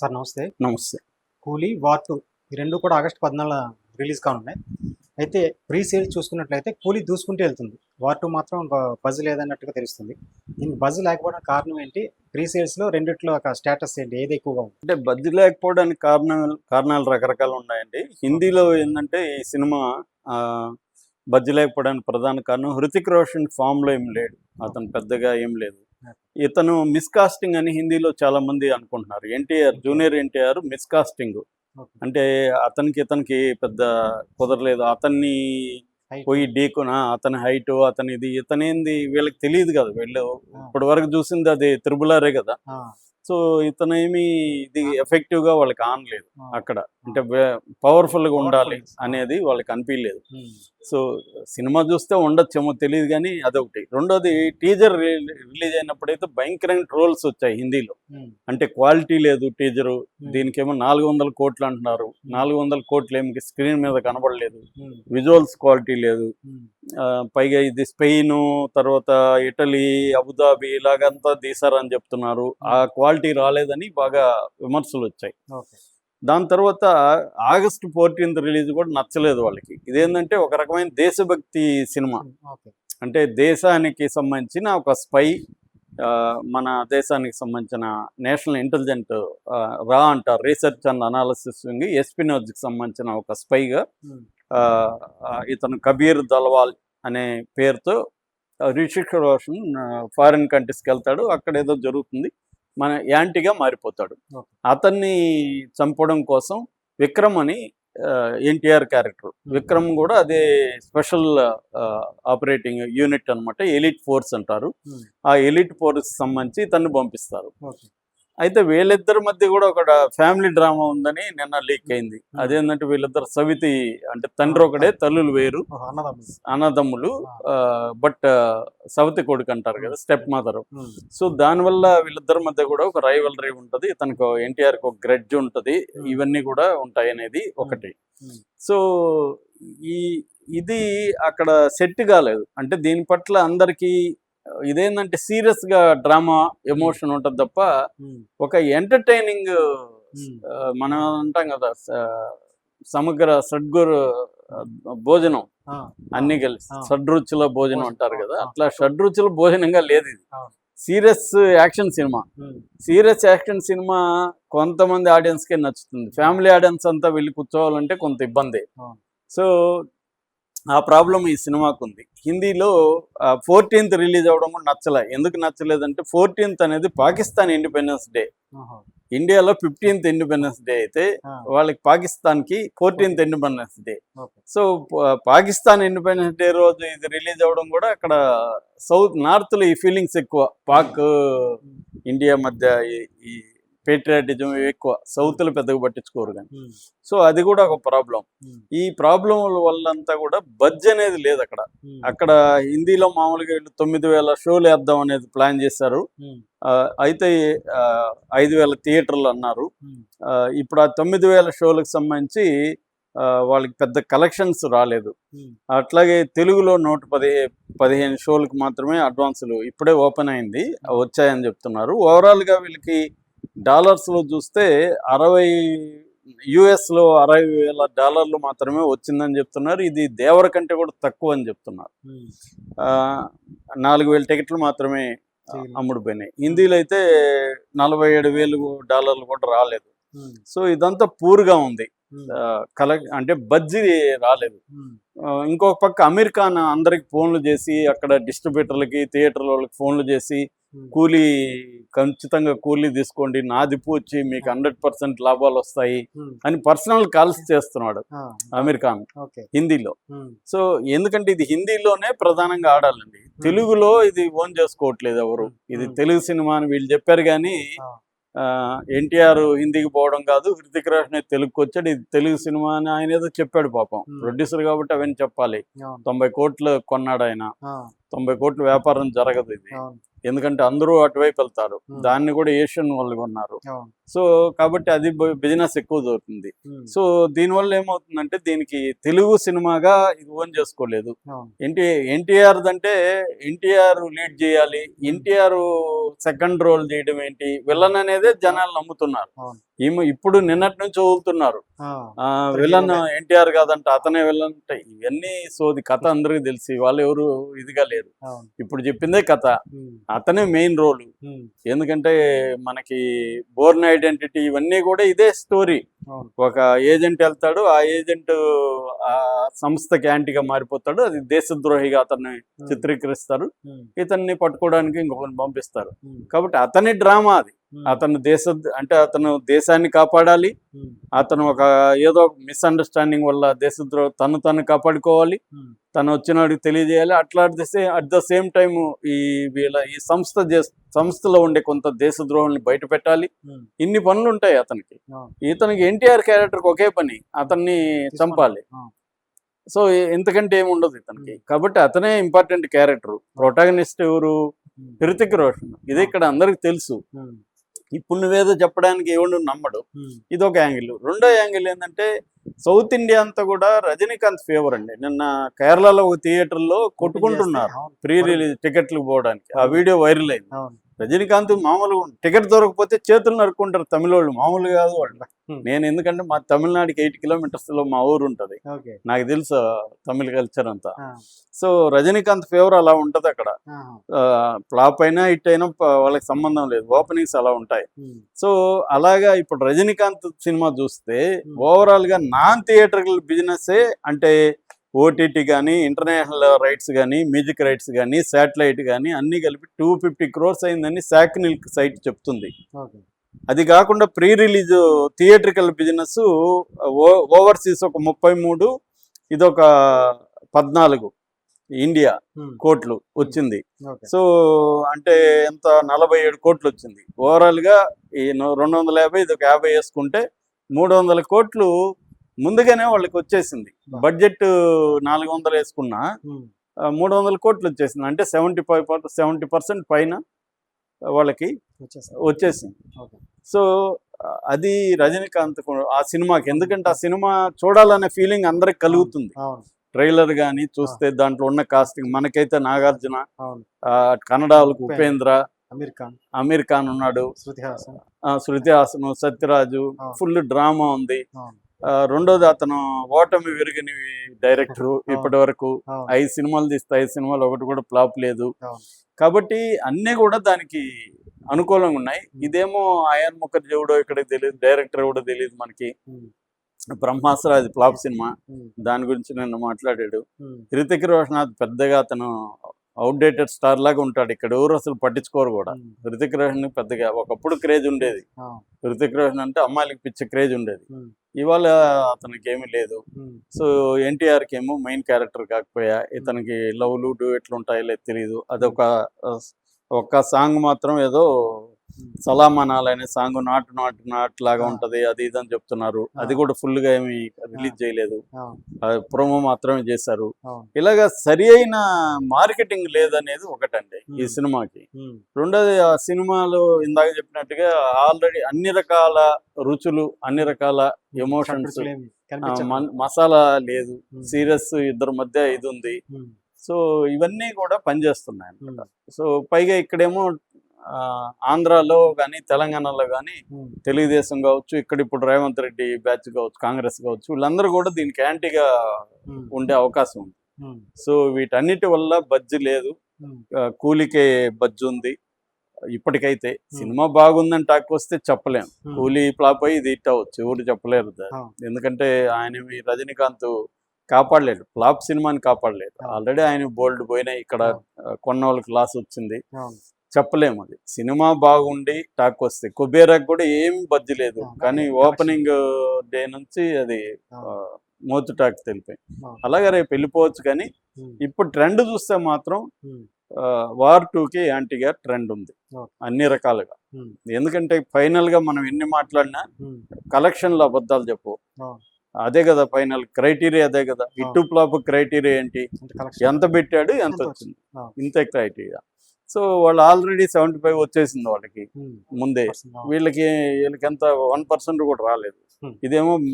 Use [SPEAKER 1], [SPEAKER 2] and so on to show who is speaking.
[SPEAKER 1] Sir నమస్తే.
[SPEAKER 2] నమస్తే.
[SPEAKER 1] కూలీ వార్ టూ ఈ రెండు కూడా ఆగస్ట్ పద్నాలుగు రిలీజ్ కానున్నాయి. అయితే ప్రీ సేల్స్ చూసుకున్నట్లయితే కూలీ దూసుకుంటూ వెళ్తుంది. వార్ టూ మాత్రం బజ్ లేదన్నట్టుగా తెలుస్తుంది. దీనికి బజ్ లేకపోవడానికి కారణం ఏంటి? ప్రీ సేల్స్లో రెండిట్లో ఒక స్టేటస్ ఏంటి? ఏది ఎక్కువగా ఉంది?
[SPEAKER 2] అంటే బజ్జి లేకపోవడానికి కారణాలు కారణాలు రకరకాలు ఉన్నాయండి. హిందీలో ఏంటంటే ఈ సినిమా ఆ, బజ్జి లేకపోవడానికి ప్రధాన కారణం హృతిక్ రోషన్ ఫామ్లో ఏం లేడు. అతను పెద్దగా ఏం లేదు. ఇతను మిస్కాస్టింగ్ అని హిందీలో చాలా మంది అనుకుంటున్నారు. NTR junior NTR miscasting. అంటే అతనికి ఇతనికి పెద్ద కుదరలేదు. అతన్ని. పోయి ఢీకున అతని హైట్ అతని ఇది ఇతనేంది వీళ్ళకి తెలియదు కదా. వీళ్ళు ఇప్పటి వరకు చూసింది అది త్రిబులారే కదా. సో ఇతనేమి ఇది ఎఫెక్టివ్గా వాళ్ళకి ఆనలేదు అక్కడ. అంటే పవర్ఫుల్గా ఉండాలి. అనేది వాళ్ళకి అనిపించలేదు
[SPEAKER 1] ఉమ్,
[SPEAKER 2] సో సినిమా చూస్తే ఉండొచ్చేమో తెలియదు కానీ అదొకటి. రెండోది టీజర్ రిలీజ్ అయినప్పుడైతే భయంకరమైన ట్రోల్స్ వచ్చాయి హిందీలో.
[SPEAKER 1] ఉమ్,
[SPEAKER 2] అంటే క్వాలిటీ లేదు టీజరు
[SPEAKER 1] ఉమ్,
[SPEAKER 2] దీనికేమో నాలుగు వందల కోట్లు అంటున్నారు. నాలుగు వందల కోట్లు ఏమి స్క్రీన్ మీద కనబడలేదు. విజువల్స్ క్వాలిటీ లేదు. పైగా ఇది స్పెయిన్ తర్వాత ఇటలీ అబుదాబి ఇలాగంతా తీసారని చెప్తున్నారు. ఆ క్వాలిటీ రాలేదని బాగా విమర్శలు వచ్చాయి. దాని తర్వాత ఆగస్ట్ ఫోర్టీన్త్ రిలీజ్ కూడా నచ్చలేదు వాళ్ళకి. ఇదేంటంటే ఒక రకమైన దేశభక్తి సినిమా. అంటే దేశానికి సంబంధించిన ఒక స్పై మన దేశానికి సంబంధించిన నేషనల్ ఇంటెలిజెంట్ రా అంటారు. రీసెర్చ్ అండ్ అనాలిసిస్ ఎస్పినోజ్కి సంబంధించిన ఒక స్పైగా ఇతను కబీర్ దల్వాల్ అనే పేరుతో రిషిక్ రోషన్ ఫారిన్ కంట్రీస్కి వెళ్తాడు. అక్కడ ఏదో జరుగుతుంది. మన యాంటీగా మారిపోతాడు. అతన్ని చంపడం కోసం విక్రమ్ అని ఎన్టీఆర్ క్యారెక్టర్. విక్రమ్ కూడా అదే స్పెషల్ ఆపరేటింగ్ యూనిట్ అన్నమాట ఎలిట్ ఫోర్స్ అంటారు. ఆ ఎలిట్ ఫోర్స్ సంబంధించి ఇతన్ని పంపిస్తారు. అయితే వీళ్ళిద్దరి మధ్య కూడా ఒక ఫ్యామిలీ డ్రామా ఉందని నిన్న లీక్ అయింది. అదేంటంటే వీళ్ళిద్దరు సవితి అంటే తండ్రి ఒకడే తల్లులు వేరు.
[SPEAKER 1] అన్నదమ్ములు.
[SPEAKER 2] బట్ సవితి కొడుకు అంటారు కదా స్టెప్ మదర్ సో దానివల్ల వీళ్ళిద్దరి మధ్య కూడా ఒక రైవలరీ ఉంటుంది. ఇతనికి ఎన్టీఆర్కి ఒక గ్రెడ్జ్ ఉంటుంది. ఇవన్నీ కూడా ఉంటాయి అనేది ఒకటి. సో ఈ ఇది అక్కడ సెట్ కాలేదు. అంటే దీని పట్ల అందరికీ ఇదేంటంటే సీరియస్గా డ్రామా ఎమోషన్ ఉంటుంది తప్ప ఒక ఎంటర్టైనింగ్ మనం అంటాం కదా సమగ్ర సద్గురు భోజనం. అన్ని కలిసి. షడ్రుచుల భోజనం అంటారు కదా అట్లా షడ్రుచుల భోజనంగా లేదు ఇది. Serious action cinema. Serious action cinema కొంతమంది ఆడియన్స్ కే నచ్చుతుంది. ఫ్యామిలీ ఆడియన్స్ అంతా వెళ్ళి కూర్చోవాలంటే కొంత ఇబ్బంది. సో ఆ ప్రాబ్లం ఈ సినిమాకు ఉంది హిందీలో ఫోర్టీన్త్ రిలీజ్ అవ్వడం కూడా నచ్చలే. ఎందుకు నచ్చలేదంటే ఫోర్టీన్త్ అనేది పాకిస్తాన్ ఇండిపెండెన్స్ డే. ఇండియాలో ఫిఫ్టీన్త్ ఇండిపెండెన్స్ డే అయితే వాళ్ళకి పాకిస్తాన్కి fourteenth independence day. So Pakistan independence day రోజు ఇది రిలీజ్ అవ్వడం కూడా అక్కడ సౌత్ నార్త్లో ఈ ఫీలింగ్స్ ఎక్కువ. పాక్ ఇండియా మధ్య ఈ పేట్రియాటిజం ఎక్కువ. సౌత్లో పెద్దగా పట్టించుకోరు కానీ. సో అది కూడా ఒక ప్రాబ్లం. ఈ ప్రాబ్లం వల్లంతా కూడా బడ్జ్ అనేది లేదు అక్కడ. అక్కడ హిందీలో మామూలుగా వీళ్ళు తొమ్మిది వేల షోలు వేద్దాం అనేది ప్లాన్ చేశారు. అయితే ఐదు వేల థియేటర్లు అన్నారు. ఇప్పుడు ఆ తొమ్మిది వేల షోలకు సంబంధించి వాళ్ళకి పెద్ద కలెక్షన్స్ రాలేదు. అట్లాగే తెలుగులో నూట పదిహే పదిహేను షోలకు మాత్రమే అడ్వాన్సులు ఇప్పుడే ఓపెన్ అయింది. వచ్చాయని చెప్తున్నారు. ఓవరాల్గా వీళ్ళకి డాలర్స్లో చూస్తే అరవై యుఎస్లో అరవై వేల డాలర్లు మాత్రమే వచ్చిందని చెప్తున్నారు. ఇది దేవర కంటే కూడా తక్కువ అని చెప్తున్నారు. ఆ, నాలుగు వేల టికెట్లు మాత్రమే
[SPEAKER 1] చేయలేదు.
[SPEAKER 2] అమ్ముడుపోయినాయి. హిందీలో అయితే నలభై ఏడు వేలు డాలర్లు కూడా రాలేదు.
[SPEAKER 1] ఉమ్,
[SPEAKER 2] సో ఇదంతా పూర్గా ఉంది. కల అంటే బజ్జీ రాలేదు. ఇంకొక పక్క అమీర్ ఖాన్ అందరికి ఫోన్లు చేసి అక్కడ డిస్ట్రిబ్యూటర్లకి థియేటర్ వాళ్ళకి ఫోన్లు చేసి కూలీ ఖచ్చితంగా కూలీ తీసుకోండి నాది వచ్చి మీకు హండ్రెడ్ పర్సెంట్ లాభాలు వస్తాయి అని పర్సనల్ కాల్స్ చేస్తున్నాడు అమీర్ ఖాన్ హిందీలో. సో ఎందుకంటే ఇది హిందీలోనే ప్రధానంగా ఆడాలండి. తెలుగులో ఇది ఓన్ చేసుకోవట్లేదు ఎవరు. ఇది. తెలుగు సినిమా అని వీళ్ళు చెప్పారు కానీ ఎన్టీఆర్ హిందీకి పోవడం కాదు హృతిక్ రోషన్ తెలుగుకి వచ్చాడు. ఇది తెలుగు సినిమా అని ఆయన ఏదో చెప్పాడు పాపం. ప్రొడ్యూసర్ కాబట్టి అవన్నీ చెప్పాలి. తొంభై కోట్లు కొన్నాడు ఆయన. తొంభై కోట్ల వ్యాపారం జరగదు ఇది. ఎందుకంటే అందరూ అటువైపు వెళ్తారు. దాన్ని కూడా ఏషియన్ వాళ్ళు
[SPEAKER 1] అవును.
[SPEAKER 2] సో కాబట్టి అది బిజినెస్ ఎక్కువ దొరుకుతుంది.
[SPEAKER 1] ఉమ్,
[SPEAKER 2] సో దీనివల్ల ఏమవుతుందంటే దీనికి తెలుగు సినిమాగా ఇది ఓన్ చేసుకోలేదు. ఎన్టీ ఎన్టీఆర్ అంటే ఎన్టీఆర్ లీడ్ చేయాలి ఎన్టీఆర్ సెకండ్ రోల్ చేయడం ఏంటి విలన్ అనేదే జనాలు నమ్ముతున్నారు. ఈమె ఇప్పుడు నిన్నటి నుంచి వదులుతున్నారు. విలన్ ఎన్టీఆర్ కాదంట అతనే విలన్ అంటే ఇవన్నీ సోది కథ అందరికీ తెలిసి వాళ్ళు ఎవరు ఇదిగా లేరు. ఇప్పుడు చెప్పిందే కథ. అతనే మెయిన్ రోల్. ఎందుకంటే మనకి బోర్న్ ఐడెంటిటీ ఇవన్నీ కూడా ఇదే స్టోరీ. ఒక ఏజెంట్ వెళ్తాడు ఆ ఏజెంట్ ఆ సంస్థకి యాంటీగా మారిపోతాడు అది దేశద్రోహిగా అతన్ని చిత్రీకరిస్తారు. ఇతన్ని పట్టుకోవడానికి ఇంకొకరిని పంపిస్తారు. కాబట్టి అతని డ్రామా అది. అతను దేశ అంటే అతను దేశాన్ని కాపాడాలి.
[SPEAKER 1] ఉమ్,
[SPEAKER 2] అతను ఒక ఏదో మిస్అండర్స్టాండింగ్ వల్ల దేశద్రోహ తను తను కాపాడుకోవాలి.
[SPEAKER 1] ఉమ్,
[SPEAKER 2] తను వచ్చినవాడికి తెలియజేయాలి. అట్లా అట్ ద సేమ్ టైం ఈ వీళ్ళ ఈ సంస్థ సంస్థలో ఉండే కొంత దేశద్రోహాన్ని బయట పెట్టాలి. ఇన్ని పనులు ఉంటాయి అతనికి. ఇతనికి ఎన్టీఆర్ క్యారెక్టర్కి ఒకే పని అతన్ని చంపాలి. సో ఎంతకంటే ఏమి ఉండదు ఇతనికి. కాబట్టి అతనే ఇంపార్టెంట్ క్యారెక్టర్. ప్రొటాగనిస్ట్ ఎవరు? హృతిక్ రోషన్. ఇది ఇక్కడ అందరికి తెలుసు. ఇప్పుడు నువ్వేదో చెప్పడానికి ఎవడు నమ్మడు. ఇది ఒక యాంగిల్. రెండో యాంగిల్ ఏంటంటే సౌత్ ఇండియా అంతా కూడా రజనీకాంత్ ఫేవర్ అండి. నిన్న కేరళలో ఒక థియేటర్లో కొట్టుకుంటున్నారు. ప్రీ రిలీజ్ టికెట్లు పోవడానికి. ఆ వీడియో వైరల్ అయింది. రజనీకాంత్ మామూలు టికెట్ దొరకకపోతే చేతులు నరుక్కుంటారు తమిళ వాళ్ళు మామూలు కాదు వాళ్ళు. నేను ఎందుకంటే మా తమిళనాడుకి ఎయిట్ కిలోమీటర్స్లో మా ఊరు ఉంటది. నాకు తెలుసు తమిళ కల్చర్ అంతా. సో రజనీకాంత్ ఫేవర్ అలా ఉంటది అక్కడ. ఫ్లాప్ అయినా హిట్ అయినా వాళ్ళకి సంబంధం లేదు. ఓపెనింగ్స్ అలా ఉంటాయి. సో అలాగా ఇప్పుడు రజనీకాంత్ సినిమా చూస్తే. ఓవరాల్గా నాన్ థియేటర్ బిజినెస్ అంటే ఓటీటీ కానీ ఇంటర్నేషనల్ రైట్స్ కానీ మ్యూజిక్ రైట్స్ కానీ శాటిలైట్ కానీ అన్ని కలిపి టూ ఫిఫ్టీ క్రోర్స్ అయిందని శాక్నిల్ సైట్ చెప్తుంది. అది కాకుండా pre release theatrical business overseas ఒక ముప్పై మూడు ఇదొక పద్నాలుగు ఇండియా కోట్లు వచ్చింది. సో అంటే ఎంత? నలభై ఏడు కోట్లు వచ్చింది. ఓవరాల్గా ఈ రెండు వందల యాభై ఇది ఒక యాభై వేసుకుంటే మూడు వందల కోట్లు ముందుగానే వాళ్ళకి వచ్చేసింది. బడ్జెట్ నాలుగు వందలు వేసుకున్నా మూడు వందల కోట్లు వచ్చేసింది. అంటే సెవెంటీ ఫైవ్ సెవెంటీ పర్సెంట్ పైన వాళ్ళకి
[SPEAKER 1] వచ్చేసా
[SPEAKER 2] వచ్చేసింది. సో అది రజనీకాంత్ ఆ సినిమాకి. ఎందుకంటే ఆ సినిమా చూడాలనే ఫీలింగ్ అందరికి కలుగుతుంది. ట్రైలర్ కానీ చూస్తే దాంట్లో ఉన్న కాస్టింగ్. మనకైతే నాగార్జున కన్నడ వాళ్ళకి ఉపేంద్ర
[SPEAKER 1] అమీర్ ఖాన్.
[SPEAKER 2] అమీర్ ఖాన్ ఉన్నాడు.
[SPEAKER 1] శృతి హాసన్.
[SPEAKER 2] శృతి హాసన్ సత్యరాజు. ఫుల్ డ్రామా ఉంది. రెండోది అతను ఓటమి విరిగిన డైరెక్టర్ ఇప్పటి వరకు ఐదు సినిమాలు తీస్తే ఐదు సినిమాలు ఒకటి కూడా ఫ్లాప్ లేదు. కాబట్టి అన్నీ కూడా దానికి అనుకూలంగా ఉన్నాయి. ఇదేమో అయాన్ ముఖర్జీ ఎవడో ఇక్కడ తెలియదు డైరెక్టర్ ఎవడో తెలియదు మనకి. బ్రహ్మాస్త్ర అది ఫ్లాప్ సినిమా. దాని గురించి నిన్న మాట్లాడాడు. హృతిక్ రోషన్ అది పెద్దగా అతను అవుట్డేటెడ్ స్టార్ లాగా ఉంటాడు. ఇక్కడ ఎవరు అసలు పట్టించుకోరు కూడా. హృతిక్ రోషన్ పెద్దగా ఒకప్పుడు క్రేజ్ ఉండేది. హృతిక్ రోషన్ అంటే అమ్మాయిలకి పిచ్చ క్రేజ్ ఉండేది. ఇవాళ అతనికి ఏమీ లేదు సో ఎన్టీఆర్కి ఏమో మెయిన్ క్యారెక్టర్ కాకపోయా ఇతనికి లవ్లు డూ ఎట్లుంటాయో లేదు తెలియదు అదొక ఒక్క సాంగ్ మాత్రం ఏదో సలామనాల్ అనే సాంగ్ నాటు నాటు నాటు లాగా. ఉంటది అది ఇది అని చెప్తున్నారు. అది కూడా ఫుల్గా ఏమి రిలీజ్ చేయలేదు. ప్రోమో మాత్రమే చేశారు. ఇలాగా సరి అయిన మార్కెటింగ్ లేదనేది ఒకటండి ఈ. సినిమాకి. రెండోది ఆ సినిమాలో ఇందాక చెప్పినట్టుగా ఆల్రెడీ అన్ని రకాల రుచులు అన్ని రకాల ఎమోషన్స్. మసాలా లేదు సీరియస్ ఇద్దరి మధ్య ఇది ఉంది. సో ఇవన్నీ కూడా పనిచేస్తున్నాయి
[SPEAKER 1] ఉమ్,
[SPEAKER 2] సో పైగా ఇక్కడేమో ఆంధ్రాలో కానీ తెలంగాణలో కానీ తెలుగుదేశం కావచ్చు ఇక్కడ ఇప్పుడు రేవంత్ రెడ్డి బ్యాచ్ కావచ్చు కాంగ్రెస్ కావచ్చు వీళ్ళందరూ కూడా దీనికి యాంటీగా ఉండే అవకాశం ఉంది. సో వీటన్నిటి వల్ల బజ్జి లేదు. కూలికే బజ్జి ఉంది. ఇప్పటికైతే సినిమా బాగుందని టాక్ వస్తే చెప్పలేం.
[SPEAKER 1] ఉమ్,
[SPEAKER 2] కూలీ ఫ్లాప్ అయ్యి ఇది హిట్ అవ్వచ్చు ఎవరు చెప్పలేరు. ఎందుకంటే ఆయన రజనీకాంత్ కాపాడలేడు ఫ్లాప్ సినిమాని కాపాడలేడు.
[SPEAKER 1] అవును.
[SPEAKER 2] ఆల్రెడీ ఆయన బోల్డ్ పోయినాయి. ఇక్కడ కొన్న వాళ్ళకి లాస్ వచ్చింది. చెప్పలేము అది. సినిమా బాగుండి టాక్ వస్తే. కుబేరాకు కూడా ఏం బజ్జి లేదు.
[SPEAKER 1] అవును.
[SPEAKER 2] కానీ. ఓపెనింగ్ డే నుంచి అది మోతు టాక్ తెలిపాయి.
[SPEAKER 1] అలాగే
[SPEAKER 2] రేపు వెళ్ళిపోవచ్చు కానీ ఇప్పుడు ట్రెండ్ చూస్తే మాత్రం వార్ టూకి యాంటీగా ట్రెండ్ ఉంది. అన్ని రకాలుగా. ఎందుకంటే ఫైనల్గా మనం ఎన్ని మాట్లాడినా
[SPEAKER 1] ఉమ్,
[SPEAKER 2] కలెక్షన్లో అబద్ధాలు చెప్పు. అదే కదా ఫైనల్. క్రైటీరియా అదే కదా. హిట్ ఫ్లాప్ క్రైటీరియా ఏంటి. ఎంత పెట్టాడు ఎంత వచ్చింది. ఇంతే క్రైటీరియా. సో వాళ్ళు ఆల్రెడీ సెవెంటీ ఫైవ్ వచ్చేసింది వాళ్ళకి
[SPEAKER 1] ఉమ్,
[SPEAKER 2] ముందే. వీళ్ళకి వీళ్ళకి ఎంత వన్ పర్సెంట్ కూడా రాలేదు
[SPEAKER 1] Hmm.
[SPEAKER 2] ఇదేమో